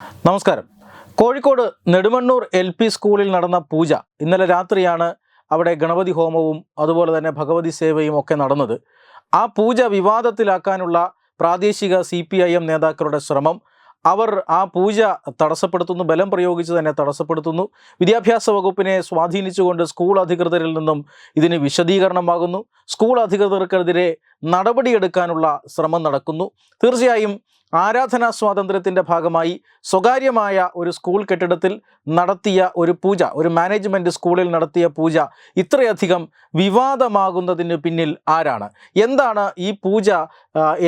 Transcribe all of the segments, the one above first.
നമസ്കാരം. Kozhikode Nedumannur L P സ്കൂളിൽ നടന്ന പൂജ ഇന്നലെ രാത്രിയാണ് അവിടെ ഗണപതി ഹോമവും അതുപോലെ തന്നെ ഭഗവതി സേവയും ഒക്കെ നടന്നത്. ആ പൂജ വിവാദത്തിലാക്കാനുള്ള പ്രാദേശിക സി പി ഐ എം നേതാക്കളുടെ ശ്രമം അവർ ആ പൂജ തടസ്സപ്പെടുത്തുന്നു ബലം പ്രയോഗിച്ച് തന്നെ തടസ്സപ്പെടുത്തുന്നു. വിദ്യാഭ്യാസ വകുപ്പിനെ സ്വാധീനിച്ചുകൊണ്ട് സ്കൂൾ അധികൃതരിൽ നിന്നും ഇതിന് വിശദീകരണമാകുന്നു. സ്കൂൾ അധികൃതർക്കെതിരെ നടപടിയെടുക്കാനുള്ള ശ്രമം നടക്കുന്നു. തീർച്ചയായും ആരാധനാ സ്വാതന്ത്ര്യത്തിന്റെ ഭാഗമായി സ്വകാര്യമായ ഒരു സ്കൂൾ കെട്ടിടത്തിൽ നടത്തിയ ഒരു പൂജ ഒരു മാനേജ്മെന്റ് സ്കൂളിൽ നടത്തിയ പൂജ ഇത്രയധികം വിവാദമാകുന്നതിന് പിന്നിൽ ആരാണ്? എന്താണ് ഈ പൂജ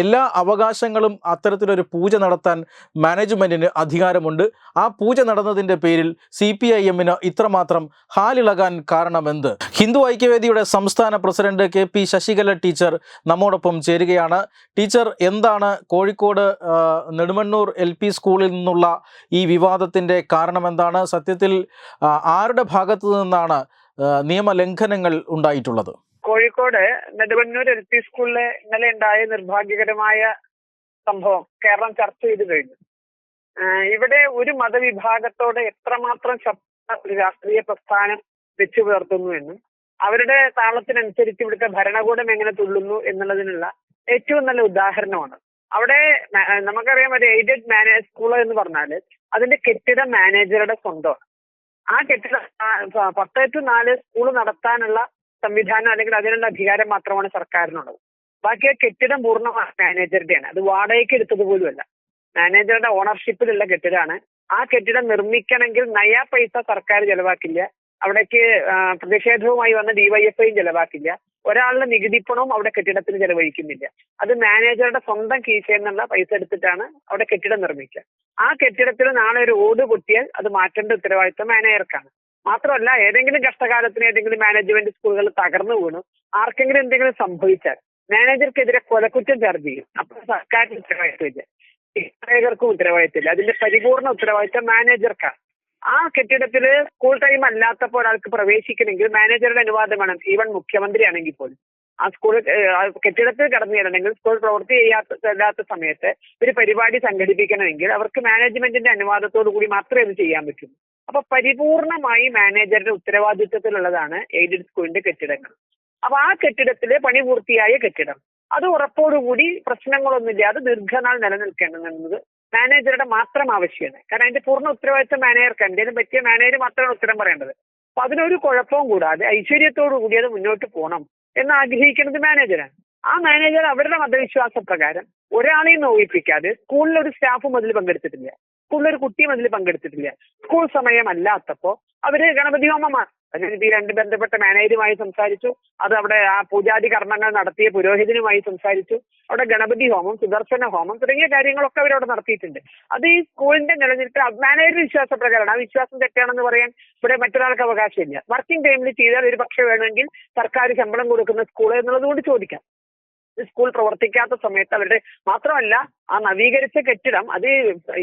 എല്ലാ അവകാശങ്ങളും അത്തരത്തിലൊരു പൂജ നടത്താൻ മാനേജ്മെന്റിന് അധികാരമുണ്ട്. ആ പൂജ നടന്നതിന്റെ പേരിൽ സി പി ഐ എമ്മിന് ഇത്രമാത്രം ഹാലിളകാൻ കാരണമെന്ത്? ഹിന്ദു ഐക്യവേദിയുടെ സംസ്ഥാന president K P Sasikala teacher നമ്മോടൊപ്പം ചേരുകയാണ്. ടീച്ചർ എന്താണ് കോഴിക്കോട് നെടുമണ്ണൂർ എൽ പി സ്കൂളിൽ നിന്നുള്ള ഈ വിവാദത്തിന്റെ കാരണമെന്താണ്? സത്യത്തിൽ ആരുടെ ഭാഗത്തു നിന്നാണ് നിയമലംഘനങ്ങൾ ഉണ്ടായിട്ടുള്ളത്? കോഴിക്കോട് നെടുവണ്ണൂർ എൽ പി സ്കൂളിലെ ഇന്നലെ ഉണ്ടായ നിർഭാഗ്യകരമായ സംഭവം കേരളം ചർച്ച ചെയ്തു കഴിഞ്ഞു. ഇവിടെ ഒരു മതവിഭാഗത്തോടെ എത്രമാത്രം ശബ്ദ രാഷ്ട്രീയ പ്രസ്ഥാനം വെച്ചു പുലർത്തുന്നു എന്നും അവരുടെ താളത്തിനനുസരിച്ച് ഇവിടുത്തെ ഭരണകൂടം എങ്ങനെ തുള്ളുന്നു എന്നുള്ളതിനുള്ള ഏറ്റവും നല്ല ഉദാഹരണമാണ്. അവിടെ നമുക്കറിയാം ഒരു എയ്ഡഡ് മാനേജ് സ്കൂൾ എന്ന് പറഞ്ഞാൽ അതിന്റെ കെട്ടിട മാനേജറുടെ സ്വന്തമാണ്. ആ കെട്ടിട പത്ത് ടു നാല് സ്കൂൾ നടത്താനുള്ള സംവിധാനം അല്ലെങ്കിൽ അതിനുള്ള അധികാരം മാത്രമാണ് സർക്കാരിനുള്ളത്. ബാക്കി ആ കെട്ടിടം പൂർണമായി മാനേജറുടെയാണ് അത് വാടകയ്ക്ക് എടുത്തത് പോലുമല്ല. മാനേജറുടെ ഓണർഷിപ്പിലുള്ള കെട്ടിടമാണ് ആ കെട്ടിടം നിർമ്മിക്കണമെങ്കിൽ നയാ പൈസ സർക്കാർ ചെലവാക്കില്ല. അവിടേക്ക് പ്രതിഷേധവുമായി വന്ന ഡിവൈഎഫ്ഐയും ചെലവാക്കില്ല. ഒരാളുടെ നികുതിപ്പണവും അവിടെ കെട്ടിടത്തിന് ചെലവഴിക്കുന്നില്ല. അത് മാനേജറുടെ സ്വന്തം കീശയിൽ നിന്നുള്ള പൈസ എടുത്തിട്ടാണ് അവിടെ കെട്ടിടം നിർമ്മിക്കുക. ആ കെട്ടിടത്തിൽ നാളെ ഒരു ഓട് പൊട്ടിയാൽ അത് മാറ്റേണ്ട ഉത്തരവാദിത്വം മാനേജർക്കാണ്. മാത്രമല്ല ഏതെങ്കിലും കഷ്ടകാലത്തിന് ഏതെങ്കിലും മാനേജ്മെന്റ് സ്കൂളുകൾ തകർന്നു വീണു ആർക്കെങ്കിലും എന്തെങ്കിലും സംഭവിച്ചാൽ മാനേജർക്കെതിരെ കൊലക്കുറ്റം ചാർജ് ചെയ്യും. അപ്പൊ സർക്കാരിന് ഉത്തരവാദിത്തമില്ല മാനേജർക്കും ഉത്തരവാദിത്തമില്ല അതിന്റെ പരിപൂർണ ഉത്തരവാദിത്തം മാനേജർക്കാണ് ആ കെട്ടിടത്തിൽ സ്കൂൾ ടൈം അല്ലാത്തപ്പോൾ ഒരാൾക്ക് പ്രവേശിക്കണമെങ്കിൽ മാനേജറുടെ അനുവാദം വേണം ഈവൻ മുഖ്യമന്ത്രി ആണെങ്കിൽ പോലും ആ സ്കൂൾ കെട്ടിടത്തിൽ കടന്നു ചെല്ലണമെങ്കിൽ സ്കൂൾ പ്രവൃത്തി ചെയ്യാത്ത സമയത്ത് ഒരു പരിപാടി സംഘടിപ്പിക്കണമെങ്കിൽ അവർക്ക് മാനേജ്മെന്റിന്റെ അനുവാദത്തോടു കൂടി മാത്രമേ അത് ചെയ്യാൻ പറ്റൂ. അപ്പൊ പരിപൂർണമായി മാനേജറുടെ ഉത്തരവാദിത്വത്തിലുള്ളതാണ് എയ്ഡഡ് സ്കൂളിന്റെ കെട്ടിടങ്ങൾ. അപ്പൊ ആ കെട്ടിടത്തിലെ പണി പൂർത്തിയായ കെട്ടിടം. അത് ഉറപ്പോടുകൂടി പ്രശ്നങ്ങളൊന്നുമില്ലാതെ ദീർഘനാൾ നിലനിൽക്കേണ്ടത് മാനേജറുടെ മാത്രം ആവശ്യമാണ്. കാരണം അതിന്റെ പൂർണ ഉത്തരവാദിത്വം മാനേജർക്ക് എന്തെങ്കിലും പറ്റിയ മാനേജർ മാത്രമാണ് ഉത്തരം പറയേണ്ടത്. അപ്പൊ അതിനൊരു കുഴപ്പവും കൂടാതെ ഐശ്വര്യത്തോടു കൂടി അത് മുന്നോട്ട് പോകണം എന്ന് ആഗ്രഹിക്കുന്നത് മാനേജറാണ് ആ മാനേജർ അവരുടെ മതവിശ്വാസ പ്രകാരം ഒരാളെയും നോവിപ്പിക്കാതെ സ്കൂളിൽ ഒരു സ്റ്റാഫും അതിൽ പങ്കെടുത്തിട്ടില്ല. സ്കൂളിൽ ഒരു കുട്ടിയും അതിൽ പങ്കെടുത്തിട്ടില്ല. സ്കൂൾ സമയമല്ലാത്തപ്പോ അവർ ഗണപതി ഹോമമാണ് അതിന് ഈ രണ്ട് ബന്ധപ്പെട്ട മാനേജരുമായി സംസാരിച്ചു. അത് അവിടെ ആ പൂജാതി കർമ്മങ്ങൾ നടത്തിയ പുരോഹിതനുമായി സംസാരിച്ചു. അവിടെ ഗണപതി ഹോമം സുദർശന ഹോമം തുടങ്ങിയ കാര്യങ്ങളൊക്കെ അവരവിടെ നടത്തിയിട്ടുണ്ട്. അത് ഈ സ്കൂളിന്റെ നിലനിൽപ്പ് മാനേജർ വിശ്വാസപ്രകാരമാണ് ആ വിശ്വാസം തെറ്റാണെന്ന് പറയാൻ ഇവിടെ മറ്റൊരാൾക്ക് അവകാശമില്ല. വർക്കിംഗ് ടൈമിൽ ചെയ്താൽ ഒരു പക്ഷേ വേണമെങ്കിൽ സർക്കാർ ശമ്പളം കൊടുക്കുന്ന സ്കൂൾ എന്നുള്ളത് കൊണ്ട് ചോദിക്കാം. സ്കൂൾ പ്രവർത്തിക്കാത്ത സമയത്ത് അവരുടെ മാത്രമല്ല ആ നവീകരിച്ച കെട്ടിടം അത്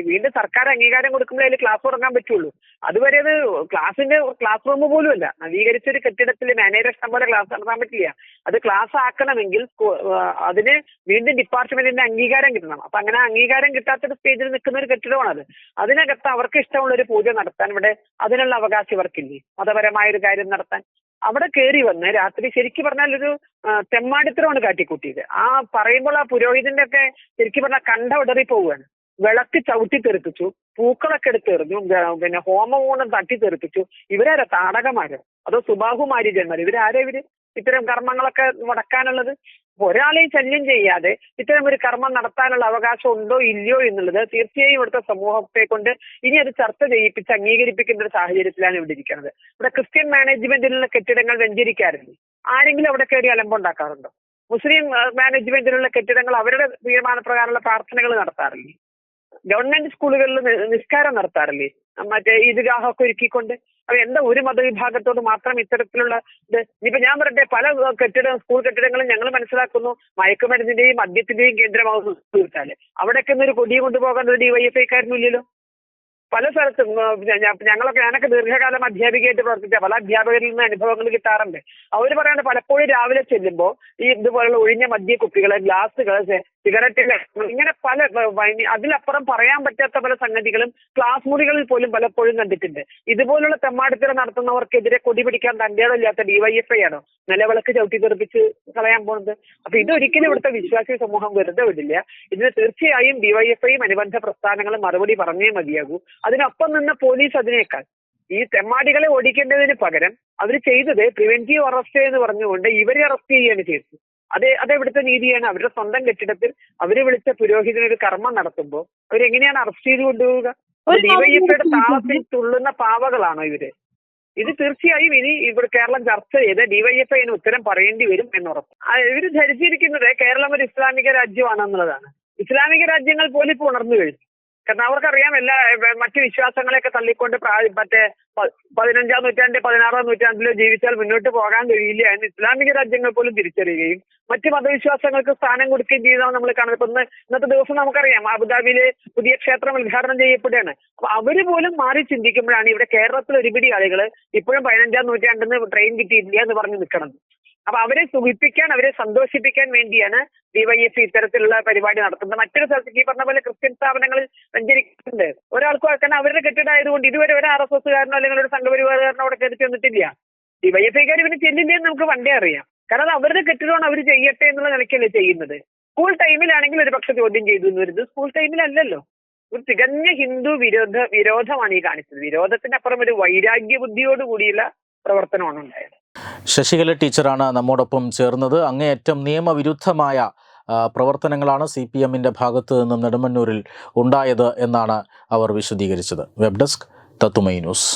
വീണ്ടും സർക്കാർ അംഗീകാരം കൊടുക്കുമ്പോഴേ അതിൽ ക്ലാസ് തുടങ്ങാൻ പറ്റുള്ളൂ. അതുവരെ അത് ക്ലാസിന്റെ ക്ലാസ് റൂം പോലും അല്ല നവീകരിച്ച ഒരു കെട്ടിടത്തിൽ മാനേജർ ഇഷ്ടം പോലെ ക്ലാസ് നടത്താൻ പറ്റില്ല. അത് ക്ലാസ് ആക്കണമെങ്കിൽ അതിന് വീണ്ടും ഡിപ്പാർട്ട്മെന്റിന്റെ അംഗീകാരം കിട്ടണം. അപ്പൊ അങ്ങനെ അംഗീകാരം കിട്ടാത്തൊരു സ്റ്റേജിൽ നിൽക്കുന്ന ഒരു കെട്ടിടമാണ് അത്. അതിനകത്ത് അവർക്ക് ഇഷ്ടമുള്ള ഒരു പൂജ നടത്താൻ ഇവിടെ അതിനുള്ള അവകാശം ഇവർക്കില്ലേ? മതപരമായ ഒരു കാര്യം നടത്താൻ അവിടെ കയറി വന്ന് രാത്രി ശരിക്കും പറഞ്ഞാൽ ഒരു തെമ്മാടിത്തരമാണ് കാട്ടിക്കൂട്ടിയത്. ആ പറയുമ്പോൾ ആ പുരോഹിതന്റെ ഒക്കെ ശരിക്കും പറഞ്ഞാൽ കണ്ട ഉടറി പോവുകയാണ് വിളക്ക് ചവിട്ടി തെറിപ്പിച്ചു പൂക്കളൊക്കെ എടുത്ത് എറിഞ്ഞു പിന്നെ ഹോമമൂണം തട്ടി തെറിപ്പിച്ചു. ഇവരാരാ? താടകമാരോ അതോ സുബാഹുമാരി സുബാഹുമാരിജന്മാർ ഇവരാരാ ഇവർ? ഇത്തരം കർമ്മങ്ങളൊക്കെ മുടക്കാനുള്ളത് ഒരാളെയും ശല്യം ചെയ്യാതെ ഇത്തരം ഒരു കർമ്മം നടത്താനുള്ള അവകാശം ഉണ്ടോ ഇല്ലയോ എന്നുള്ളത് തീർച്ചയായും ഇവിടുത്തെ സമൂഹത്തെ കൊണ്ട് ഇനി അത് ചർച്ച ചെയ്യിപ്പിച്ച് അംഗീകരിപ്പിക്കുന്ന ഒരു സാഹചര്യത്തിലാണ് ഇവിടെ ഇരിക്കുന്നത്. ഇവിടെ ക്രിസ്ത്യൻ മാനേജ്മെന്റിലുള്ള കെട്ടിടങ്ങൾ വെഞ്ചരിക്കാറില്ലേ ആരെങ്കിലും അവിടെ കയറി അലമ്പുണ്ടാക്കാറുണ്ടോ മുസ്ലിം മാനേജ്മെന്റിലുള്ള കെട്ടിടങ്ങൾ അവരുടെ തീരുമാനപ്രകാരമുള്ള പ്രാർത്ഥനകൾ നടത്താറില്ലേ? ഗവൺമെന്റ് സ്കൂളുകളിൽ നിസ്കാരം നടത്താറില്ലേ? മറ്റേ ഈദ്ഗാഹൊക്കെ ഒരുക്കിക്കൊണ്ട് അപ്പൊ എന്താ ഒരു മതവിഭാഗത്തോട് മാത്രം ഇത്തരത്തിലുള്ള ഇത്? ഇനിയിപ്പോ ഞാൻ പറയട്ടെ പല കെട്ടിട സ്കൂൾ കെട്ടിടങ്ങളും ഞങ്ങൾ മനസ്സിലാക്കുന്നു. മയക്കുമരുന്നിന്റെയും മദ്യത്തിന്റെയും കേന്ദ്രമാകുന്നു തീർച്ചാൽ അവിടെയൊക്കെ ഒരു കൊടിയും കൊണ്ടുപോകാൻ ഒരു ഡിവൈഎഫ്ഐക്കാരനും ഇല്ലല്ലോ? പല സ്ഥലത്തും ഞങ്ങളൊക്കെ ഞാനൊക്കെ ദീർഘകാലം അധ്യാപികയായിട്ട് പ്രവർത്തിച്ച പല അധ്യാപകരിൽ നിന്ന് അനുഭവങ്ങൾ കിട്ടാറുണ്ട്. അവർ പറയുന്നത് പലപ്പോഴും രാവിലെ ചെല്ലുമ്പോൾ ഈ ഇതുപോലുള്ള ഒഴിഞ്ഞ മദ്യ കുപ്പികൾ ഗ്ലാസ്സുകൾ സിഗരറ്റുകൾ ഇങ്ങനെ പല അതിലപ്പുറം പറയാൻ പറ്റാത്ത പല സംഗതികളും ക്ലാസ് മുറികളിൽ പോലും പലപ്പോഴും കണ്ടിട്ടുണ്ട്. ഇതുപോലുള്ള തെമ്മാടിത്തര നടത്തുന്നവർക്കെതിരെ കൊടി പിടിക്കാൻ തന്റേതല്ലാത്ത ഡിവൈഎഫ്ഐ ആണോ? നിലവിളക്ക് ചവിട്ടി തെറിപ്പിച്ച് കളയാൻ പോകുന്നത്? അപ്പൊ ഇതൊരിക്കലും ഇവിടുത്തെ വിശ്വാസി സമൂഹം വെറുതെ വിടില്ല. ഇതിന് തീർച്ചയായും ഡിവൈഎഫ്ഐയും അനുബന്ധ പ്രസ്ഥാനങ്ങളും മറുപടി പറഞ്ഞേ മതിയാകൂ. അതിനൊപ്പം നിന്ന പോലീസ് അതിനേക്കാൾ. ഈ തെമ്മാടികളെ ഓടിക്കേണ്ടതിന് പകരം അവർ ചെയ്തത് പ്രിവെന്റീവ് അറസ്റ്റ് എന്ന് പറഞ്ഞുകൊണ്ട് ഇവരെ അറസ്റ്റ് ചെയ്യുകയാണ് ചെയ്തത്. അതെ അതെവിടുത്തെ നീതിയാണ്? അവരുടെ സ്വന്തം കെട്ടിടത്തിൽ അവർ വിളിച്ച പുരോഹിതനൊരു കർമ്മം നടത്തുമ്പോൾ അവരെങ്ങനെയാണ് അറസ്റ്റ് ചെയ്ത് കൊണ്ടുപോവുക? ഡിവൈഎഫ്ഐയുടെ താളത്തിൽ തുള്ളുന്ന പാവകളാണോ ഇവർ? ഇത് തീർച്ചയായും ഇനി ഇവിടെ കേരളം ചർച്ച ചെയ്ത് ഡിവൈഎഫ്ഐ അതിന് ഉത്തരം പറയേണ്ടി വരും എന്നുറപ്പ്. ആ, ഇവർ ധരിച്ചിരിക്കുന്നത് കേരളം ഒരു ഇസ്ലാമിക രാജ്യമാണെന്നുള്ളതാണ്. ഇസ്ലാമിക രാജ്യങ്ങൾ പോലും ഇപ്പോൾ ഉണർന്നു കഴിഞ്ഞു. കാരണം അവർക്കറിയാം എല്ലാ മറ്റു വിശ്വാസങ്ങളെയൊക്കെ തള്ളിക്കൊണ്ട് മറ്റേ പതിനഞ്ചാം നൂറ്റാണ്ട് പതിനാറാം നൂറ്റാണ്ടിലോ ജീവിച്ചാൽ മുന്നോട്ട് പോകാൻ കഴിയില്ല എന്ന് ഇസ്ലാമിക രാജ്യങ്ങൾ പോലും തിരിച്ചറിയുകയും മറ്റ് മതവിശ്വാസങ്ങൾക്ക് സ്ഥാനം കൊടുക്കുകയും ചെയ്യുന്നതാണ് നമ്മൾ കാണുന്നത്. ഇപ്പൊ ഇന്ന് ഇന്നത്തെ ദിവസം നമുക്കറിയാം അബുദാബിയിലെ പുതിയ ക്ഷേത്രം ഉദ്ഘാടനം ചെയ്യപ്പെടുകയാണ്. അപ്പൊ അവർ പോലും മാറി ചിന്തിക്കുമ്പോഴാണ് ഇവിടെ കേരളത്തിൽ ഒരുപിടി ആളുകൾ ഇപ്പോഴും പതിനഞ്ചാം നൂറ്റാണ്ടിന്ന് ട്രെയിൻ കിട്ടിയിട്ടില്ല എന്ന് പറഞ്ഞ് നിൽക്കണം അപ്പൊ അവരെ സുഖിപ്പിക്കാൻ അവരെ സന്തോഷിപ്പിക്കാൻ വേണ്ടിയാണ് ഡിവൈഎഫ് ഇത്തരത്തിലുള്ള പരിപാടി നടത്തുന്നത്. മറ്റൊരു സ്ഥലത്തേക്ക് ഈ പറഞ്ഞ പോലെ ക്രിസ്ത്യൻ സ്ഥാപനങ്ങളിൽ സഞ്ചരിക്കുന്നുണ്ട് ഒരാൾക്കും കാരണം അവരുടെ കെട്ടിടമായതുകൊണ്ട് ഇതുവരെ ഒരു ആർ എസ് എസ്സുകാരനോ അല്ലെങ്കിൽ ഒരു സംഘപരിവാരനോ അവിടെ കയറി ചെന്നിട്ടില്ല. ഡിവൈഎഫ്ഐക്കാർ ഇവന് ചെല്ലില്ല നമുക്ക് പണ്ടേ അറിയാം. കാരണം അവരുടെ കെട്ടിടമാണ് അവർ ചെയ്യട്ടെ എന്നുള്ള നിലയ്ക്കല്ലേ ചെയ്യുന്നത്. സ്കൂൾ ടൈമിലാണെങ്കിൽ ഒരു പക്ഷെ ചോദ്യം ചെയ്തു എന്ന് വരുന്നത്. സ്കൂൾ ടൈമിലല്ലല്ലോ. ഒരു തികഞ്ഞ ഹിന്ദു വിരോധ വിരോധമാണ് ഈ കാണിച്ചത്. വിരോധത്തിനപ്പുറം ഒരു വൈരാഗ്യ ബുദ്ധിയോടുകൂടിയുള്ള പ്രവർത്തനമാണ് ഉണ്ടായത്. ശശികല ടീച്ചറാണ് നമ്മോടൊപ്പം ചേർന്നത്. അങ്ങേയറ്റം നിയമവിരുദ്ധമായ പ്രവർത്തനങ്ങളാണ് സി പി എമ്മിന്റെ ഭാഗത്തു നിന്നും നെടുമന്നൂരിൽ ഉണ്ടായത് എന്നാണ് അവർ വിശദീകരിച്ചത്. വെബ് ഡെസ്ക് തത്തുമൈ ന്യൂസ്.